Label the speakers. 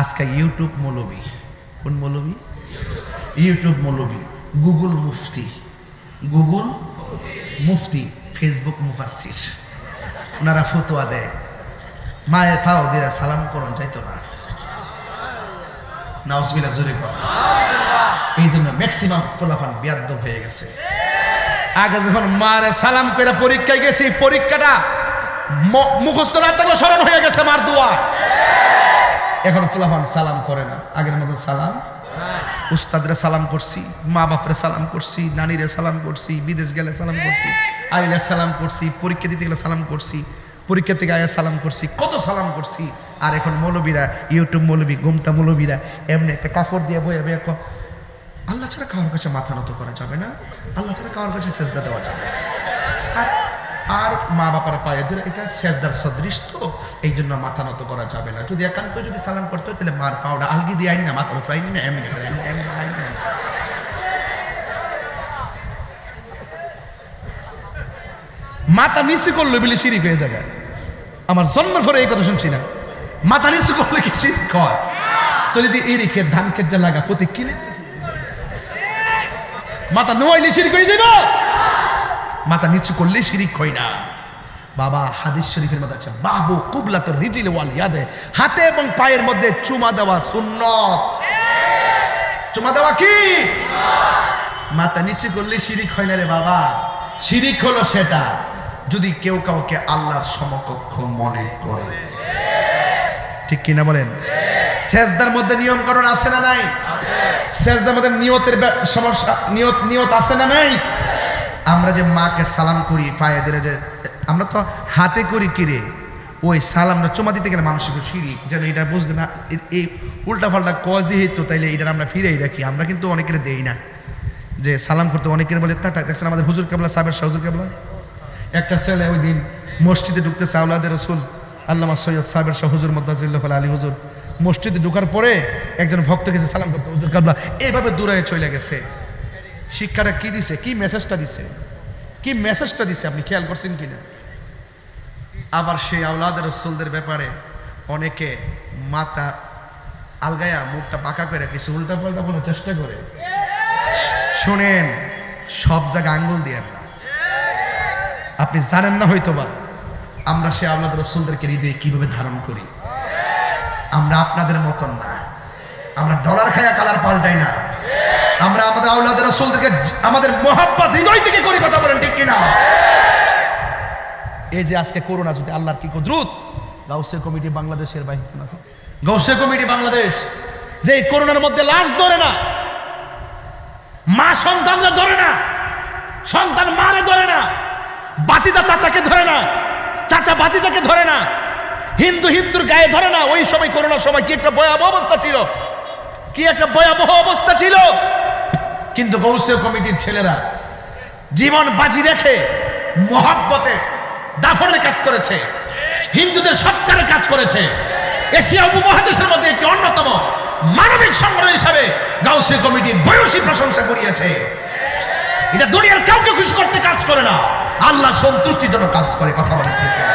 Speaker 1: আজকে ইউটিউব মৌলবী। কোন মৌলবী? ইউটিউব মৌলবী। গুগল মুফতি। গুগল মুফতি ফেসবুক মুফাসির ওনারা ফতোয়া দেয়। মায়ের ফাও দিরা সালাম করন, যাইতো না। জোরে কর। এই জন্য ম্যাক্সিমাম পোলাফান বিয়াদ্দ হয়ে গেছে। আগে যখন মারে সালাম করে পরীক্ষায় গেছি, পরীক্ষাটা মুখস্থ না থাকলে স্মরণ হয়ে গেছে মার দোয়া। এখন ফুলাফান সালাম করে না। আগের মতো সালাম? উস্তাদরে সালাম করছি, মা বাপরে সালাম করছি, নানিরে সালাম করছি, বিদেশ গেলে সালাম করছি, আইলে সালাম করছি, পরীক্ষা দিতে গেলে সালাম করছি, পরীক্ষা থেকে আয়া সালাম করছি, কত সালাম করছি। আর এখন মৌলবীরা, ইউটিউব মৌলবী, গোমটা মৌলবীরা, এমনি একটা কাপড় দিয়ে বয়ে বয়ে আল্লাহ ছাড়া কারোর কাছে মাথা নত করা যাবে না? আল্লাহ ছাড়া কারোর কাছে সেজদা দেওয়া যাবে। আর আর মা বাবার পায়ে ধরে এটা শেষদার সদৃশ তো এই জন্য মাথা নত করা যাবে না। যদি একান্ত যদি সালাম করতে হয়, তাহলে মার পাওটা আলগি দিয়ে আইন না মাথার উপর আইন না এমনি করে। মাথা নিচু করলে বলে শিরিক হয়ে যাবে। আমার জন্মের পরে এই কথা শুনছি না। মাথা নিচু করলে কি শিরিক হয়? তো যদি এই রেখে ধান খেত লাগা প্রতি কিনে? মাথা নোয়াইলে শিরিক হয়ে যাবে। মাথা নিচু করলে শিরিক হয় না। বাবা হাদিস শরীফের মধ্যে আছে বাবু কুবলা তো রিজিল ওয়াল ইয়াদে। হাতে এবং পায়ের মধ্যে চুমা দেওয়া সুন্নত। চুমা দেওয়া কি? মাথা নিচু করলে শিরিক হয় না রে বাবা। শিরিক হলো সেটা যদি কেউ কাউকে আল্লাহর সমকক্ষ মনে করে। ঠিক কিনা বলেন? সেজদার মধ্যে নিয়মকরণ আছে না নাই? সেজদার মধ্যে নিয়তের সমস্যা নিয়ত নিয়ত আছে না নাই? আমরা যে মাকে সালাম করি পায়ে ধরে যে আমরা তো হাতে করি কিরে ওই সালামটা চুমা দিতে গেলে মানুষের শিরিক যেন এটা বুঝতে না এই উল্টা পাল্টা কজি হইতো তাইলে এটা আমরা ফিরেই রাখি। আমরা কিন্তু অনেকের দেই না। যে সালাম করতে অনেকের বলে, তা দেখছেন আমাদের হুজুর কাবলা, সাহেবের শাহ হুজুর কাবলা? একটা ছেলে ওই দিন মসজিদে ঢুকতে সাউলাদের রসুল, আল্লামা সৈয়দ সাহেবের শাহ হুজুর মদ্দাজিল্লাহ আলী হুজুর। মসজিদে ঢুকার পরে একজন ভক্ত গেছে সালাম করতে, হুজুর কাবলা এইভাবে দূরে চলে গেছে। শিক্ষাটা কি দিছে? কি মেসেজটা দিছে? কি মেসেজটা দিছে? আপনি খেয়াল করছেন কিনা? আবার সেই আওলাদের রসুলদের ব্যাপারে অনেকে মাথা আলগায়া মুখটা বাঁকা করে কিছু উল্টা পাল্টা বলার চেষ্টা করে। শোনেন, সব জায়গা আঙ্গুল দিয়েন না। আপনি জানেন না হয়তো বা আমরা সে আল্লাহ রসুলদেরকে হৃদয়ে কীভাবে ধারণ করি। আমরা আপনাদের মতন না। আমরা ডলার খায়া কালার পাল্টাই না। আমরা আমাদের আল্লাহ রসুলদেরকে আমাদের মোহাব্বত হৃদয় থেকে করি কথা বলেন, ঠিক কিনা? এই যে আজকে করোনা যদি আল্লাহর কি কুদরত? গাউসে কমিটি বাংলাদেশের বাইরে আছে? গৌসে কমিটি বাংলাদেশ। যে করোনার মধ্যে লাশ ধরে না, মা সন্তানরা ধরে না, সন্তান মারে ধরে না বাতিজা চাচাকে ধরে না, চাচা বাতিজাকে ধরে না, হিন্দু হিন্দুর গায়ে ধরে না, ওই সময় করোনার সময় কি একটা ভয়াবহ অবস্থা ছিল? কি একটা ভয়াবহ অবস্থা ছিল? কিন্তু গৌসীয় কমিটির ছেলেরা জীবন বাজি রেখে মহাব্বতে দাফনের কাজ করেছে, হিন্দুদের সৎকারের কাজ করেছে। এশিয়া উপমহাদেশের মধ্যে একটি অন্যতম মানবিক সংগঠন হিসাবে গাউসীয় কমিটি বয়সী প্রশংসা করিয়েছে। এটা দুনিয়ার কাউকে খুশি করতে কাজ করে না। আল্লাহ সন্তুষ্টির জন্য কাজ করে, কথা বলে ঠিক কিনা?